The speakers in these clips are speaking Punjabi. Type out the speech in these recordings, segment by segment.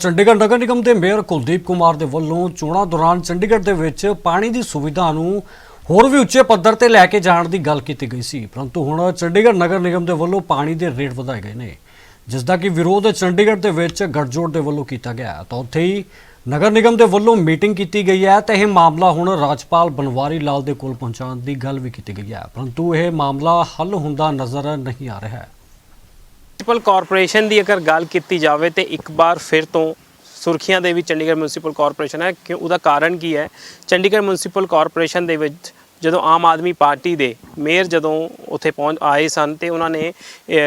ਚੰਡੀਗੜ੍ਹ ਨਗਰ ਨਿਗਮ ਦੇ ਮੇਅਰ ਕੁਲਦੀਪ ਕੁਮਾਰ ਦੇ ਵੱਲੋਂ ਚੋਣਾਂ ਦੌਰਾਨ ਚੰਡੀਗੜ੍ਹ ਦੇ ਵਿੱਚ ਪਾਣੀ ਦੀ ਸੁਵਿਧਾ ਨੂੰ ਹੋਰ ਵੀ ਉੱਚੇ ਪੱਧਰ ਤੇ ਲੈ ਕੇ ਜਾਣ ਦੀ ਗੱਲ ਕੀਤੀ ਗਈ ਸੀ। ਪਰੰਤੂ ਹੁਣ ਚੰਡੀਗੜ੍ਹ ਨਗਰ ਨਿਗਮ ਦੇ ਵੱਲੋਂ ਪਾਣੀ ਦੇ ਰੇਟ ਵਧਾਏ ਗਏ ਨੇ ਜਿਸ ਦਾ ਕਿ ਵਿਰੋਧ ਚੰਡੀਗੜ੍ਹ ਦੇ ਵਿੱਚ ਗੱਠਜੋੜ ਦੇ ਵੱਲੋਂ ਕੀਤਾ ਗਿਆ। ਤਾਂ ਉੱਥੇ ਹੀ ਨਗਰ ਨਿਗਮ ਦੇ ਵੱਲੋਂ ਮੀਟਿੰਗ ਕੀਤੀ ਗਈ ਹੈ ਤੇ ਇਹ ਮਾਮਲਾ ਹੁਣ ਰਾਜਪਾਲ ਬਨਵਾਰੀ ਲਾਲ ਦੇ ਕੋਲ ਪਹੁੰਚਾਉਣ ਦੀ ਗੱਲ ਵੀ ਕੀਤੀ ਗਈ ਹੈ। ਪਰੰਤੂ ਇਹ ਮਾਮਲਾ ਹੱਲ ਹੁੰਦਾ ਨਜ਼ਰ ਨਹੀਂ ਆ ਰਿਹਾ। ਹੈ ਮਿਊਨਿਸਪਲ ਕਾਰਪੋਰੇਸ਼ਨ ਦੀ ਅਗਰ ਗੱਲ ਕੀਤੀ ਜਾਵੇ ਤੇ ਇੱਕ ਵਾਰ ਫਿਰ ਤੋਂ ਸੁਰਖੀਆਂ ਦੇ ਵਿੱਚ ਚੰਡੀਗੜ੍ਹ ਮਿਊਨਿਸਪਲ ਕਾਰਪੋਰੇਸ਼ਨ ਹੈ, ਕਿ ਉਹਦਾ ਕਾਰਨ ਕੀ ਹੈ? ਚੰਡੀਗੜ੍ਹ ਮਿਊਨਿਸਪਲ ਕਾਰਪੋਰੇਸ਼ਨ ਦੇ ਵਿੱਚ ਜਦੋਂ ਆਮ ਆਦਮੀ ਪਾਰਟੀ ਦੇ ਮੇਅਰ ਜਦੋਂ ਉੱਥੇ ਪਹੁੰਚ ਆਏ ਸਨ ਤੇ ਉਹਨਾਂ ਨੇ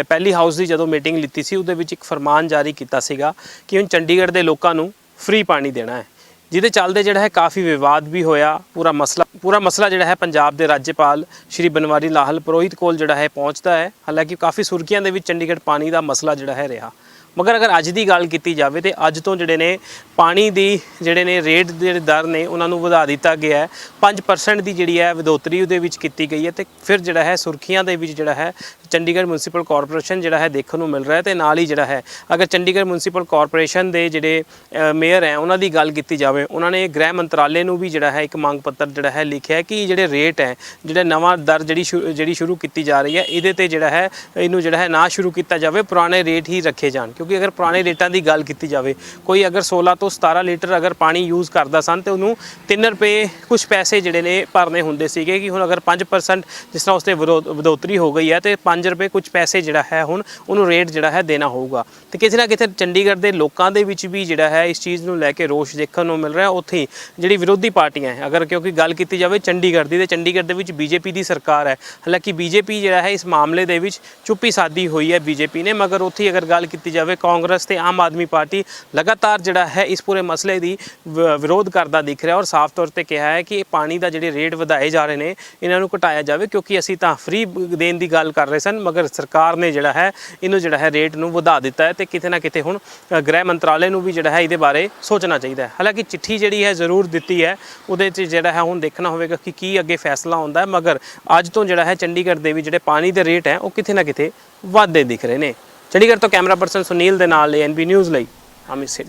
ਪਹਿਲੀ ਹਾਊਸ ਦੀ ਜਦੋਂ ਮੀਟਿੰਗ ਲਿੱਤੀ ਸੀ, ਉਹਦੇ ਵਿੱਚ ਇੱਕ ਫਰਮਾਨ ਜਾਰੀ ਕੀਤਾ ਸੀਗਾ ਕਿ ਹੁਣ ਚੰਡੀਗੜ੍ਹ ਦੇ ਲੋਕਾਂ ਨੂੰ ਫ੍ਰੀ ਪਾਣੀ ਦੇਣਾ ਹੈ। ਜਿਹਦੇ ਚੱਲਦੇ ਜਿਹੜਾ ਹੈ ਕਾਫੀ ਵਿਵਾਦ ਵੀ ਹੋਇਆ, ਪੂਰਾ ਮਸਲਾ ਪੂਰਾ ਮਸਲਾ ਜਿਹੜਾ ਹੈ ਪੰਜਾਬ ਦੇ ਰਾਜਪਾਲ ਸ਼੍ਰੀ ਬਨਵਾਰੀ ਲਾਹਲ ਪੁਰੋਹਿਤ ਕੋਲ ਜਿਹੜਾ ਹੈ ਪਹੁੰਚਦਾ ਹੈ। ਹਾਲਾਂਕਿ ਕਾਫੀ ਸੁਰਖੀਆਂ ਦੇ ਵਿੱਚ ਚੰਡੀਗੜ੍ਹ ਪਾਣੀ ਦਾ ਮਸਲਾ ਜਿਹੜਾ ਹੈ ਰਿਹਾ। ਮਗਰ ਅਗਰ ਅੱਜ ਦੀ ਗੱਲ ਕੀਤੀ ਜਾਵੇ ਤੇ ਅੱਜ ਤੋਂ ਜਿਹੜੇ ਨੇ ਪਾਣੀ ਦੀ ਜਿਹੜੇ ਨੇ ਰੇਟ ਦੇ ਜਿਹੜੇ ਦਰ ਨੇ ਉਹਨਾਂ ਨੂੰ ਵਧਾ ਦਿੱਤਾ ਗਿਆ ਹੈ। 5% ਦੀ ਜਿਹੜੀ ਹੈ ਵਧੋਤਰੀ ਉਹਦੇ ਵਿੱਚ ਕੀਤੀ ਗਈ ਹੈ ਤੇ ਫਿਰ ਜਿਹੜਾ ਹੈ ਸੁਰਖੀਆਂ ਦੇ ਵਿੱਚ ਜਿਹੜਾ ਹੈ ਚੰਡੀਗੜ੍ਹ ਮਿਊਨਿਸਪਲ ਕਾਰਪੋਰੇਸ਼ਨ ਜਿਹੜਾ ਹੈ ਦੇਖਣ ਨੂੰ ਮਿਲ ਰਿਹਾ ਹੈ ਤੇ ਨਾਲ ਹੀ ਜਿਹੜਾ ਹੈ ਅਗਰ ਚੰਡੀਗੜ੍ਹ ਮਿਊਨਿਸਪਲ ਕਾਰਪੋਰੇਸ਼ਨ ਦੇ ਜਿਹੜੇ ਮੇਅਰ ਹੈ ਉਹਨਾਂ ਦੀ ਗੱਲ ਕੀਤੀ ਜਾਵੇ, ਉਹਨਾਂ ਨੇ ਗ੍ਰਹਿ ਮੰਤਰਾਲੇ ਨੂੰ ਵੀ ਜਿਹੜਾ ਹੈ ਇੱਕ ਮੰਗ ਪੱਤਰ ਜਿਹੜਾ ਹੈ ਲਿਖਿਆ ਕਿ ਜਿਹੜੇ ਰੇਟ ਹੈ, ਜਿਹੜਾ ਨਵਾਂ ਦਰ ਜਿਹੜੀ ਸ਼ੁ- ਜਿਹੜੀ ਸ਼ੁਰੂ ਕੀਤੀ ਜਾ ਰਹੀ ਹੈ, ਇਹਦੇ ਤੇ ਜਿਹੜਾ ਹੈ ਇਹਨੂੰ ਜਿਹੜਾ ਹੈ ਨਾ ਸ਼ੁਰੂ ਕੀਤਾ ਜਾਵੇ, ਪੁਰਾਣੇ ਰੇਟ ਹੀ ਰੱਖੇ ਜਾਣ। ਕਿਉਂਕਿ ਅਗਰ ਪੁਰਾਣੇ ਰੇਟਾਂ ਦੀ ਗੱਲ ਕੀਤੀ ਜਾਵੇ, ਕੋਈ ਅਗਰ 16 ਤੋਂ 17 ਲੀਟਰ ਅਗਰ ਪਾਣੀ ਯੂਜ਼ ਕਰਦਾ ਸਨ ਤੇ ਉਹਨੂੰ 3 ਰੁਪਏ ਕੁਝ ਪੈਸੇ ਜਿਹੜੇ ਨੇ ਭਰਨੇ ਹੁੰਦੇ ਸੀਗੇ ਕਿ ਹੁਣ ਅਗਰ 5% ਜਿਸ ਤਰ੍ਹਾਂ ਉਸਤੇ ਵਿਰੋ- ਵਧੋਤਰੀ ਹੋ ਗਈ ਹੈ ਤੇ 5 ਰੁਪਏ ਕੁਝ ਪੈਸੇ ਜਿਹੜਾ ਹੈ ਹੁਣ ਉਹਨੂੰ ਰੇਟ ਜਿਹੜਾ ਹੈ ਦੇਣਾ ਹੋਊਗਾ। ਤੇ ਕਿਸੇ ਨਾ ਕਿਸੇ ਚੰਡੀਗੜ੍ਹ ਦੇ ਲੋਕਾਂ ਦੇ ਵਿੱਚ ਵੀ ਜਿਹੜਾ ਹੈ ਇਸ ਚੀਜ਼ ਨੂੰ ਲੈ ਕੇ ਰੋਸ਼ ਦੇਖਣ ਨੂੰ ਮਿਲ ਰਿਹਾ। ਉੱਥੇ ਹੀ ਜਿਹੜੀ ਵਿਰੋਧੀ ਪਾਰਟੀਆਂ ਹੈ, ਅਗਰ ਕਿਉਂਕਿ ਗੱਲ ਕੀਤੀ ਜਾਵੇ ਚੰਡੀਗੜ੍ਹ ਦੀ ਤੇ ਚੰਡੀਗੜ੍ਹ ਦੇ ਵਿੱਚ ਬੀਜੇਪੀ ਦੀ ਸਰਕਾਰ ਹੈ। ਹਾਲਾਂਕਿ ਬੀਜੇਪੀ ਜਿਹੜਾ ਹੈ ਇਸ ਮਾਮਲੇ ਦੇ ਵਿੱਚ ਚੁੱਪੀ ਸਾਦੀ ਹੋਈ ਹੈ ਬੀਜੇਪੀ ਨੇ, ਮਗਰ ਉੱਥੇ ਅਗਰ ਗੱਲ ਕੀਤੀ ਜਾਵੇ ਕਾਂਗਰਸ ਤੇ ਆਮ ਆਦਮੀ ਪਾਰਟੀ ਲਗਾਤਾਰ ਜਿਹੜਾ ਹੈ ਇਸ ਪੂਰੇ ਮਸਲੇ ਦੀ ਵਿਰੋਧ ਕਰਦਾ ਦਿਖ ਰਿਹਾ ਔਰ ਸਾਫ਼ ਤੌਰ ਤੇ ਕਿਹਾ ਹੈ ਕਿ ਇਹ ਪਾਣੀ ਦਾ ਜਿਹੜੇ ਰੇਟ ਵਧਾਏ ਜਾ ਰਹੇ ਨੇ, ਇਹਨਾਂ ਨੂੰ ਘਟਾਇਆ ਜਾਵੇ ਕਿਉਂਕਿ ਅਸੀਂ ਤਾਂ ਫ੍ਰੀ ਦੇਣ ਦੀ ਗੱਲ ਕਰ ਰਹੇ ਸਨ, ਮਗਰ ਸਰਕਾਰ ਨੇ ਜਿਹੜਾ ਹੈ, ਇਹਨੂੰ ਜਿਹੜਾ ਹੈ ਰੇਟ ਨੂੰ ਵਧਾ ਦਿੱਤਾ ਹੈ ਤੇ ਕਿਤੇ ਨਾ ਕਿਤੇ ਹੁਣ ਗ੍ਰਹਿ ਮੰਤਰਾਲੇ ਨੂੰ ਵੀ ਜਿਹੜਾ ਹੈ ਇਹਦੇ ਬਾਰੇ ਸੋਚਣਾ ਚਾਹੀਦਾ ਹੈ। ਹਾਲਾਂਕਿ ਚਿੱਠੀ ਜਿਹੜੀ ਹੈ ਜ਼ਰੂਰ ਦਿੱਤੀ ਹੈ, ਉਹਦੇ 'ਚ ਜਿਹੜਾ ਹੈ ਹੁਣ ਦੇਖਣਾ ਹੋਵੇਗਾ ਕਿ ਕੀ ਅੱਗੇ ਫੈਸਲਾ ਆਉਂਦਾ ਹੈ, ਮਗਰ ਅੱਜ ਤੋਂ ਜਿਹੜਾ ਹੈ ਚੰਡੀਗੜ੍ਹ ਦੇ ਵੀ ਜਿਹੜੇ ਪਾਣੀ ਦੇ ਰੇਟ ਹੈ, ਉਹ ਕਿਤੇ ਨਾ ਕਿਤੇ ਵਾਧੇ ਦਿਖ ਰਹੇ ਨੇ। ਚੰਡੀਗੜ੍ਹ ਤੋਂ ਕੈਮਰਾ ਪਰਸਨ ਸੁਨੀਲ ਦੇ ਨਾਲ ਐਨਬੀ ਨਿਊਜ਼ ਲਈ ਅਮਿਤ ਸੇਠ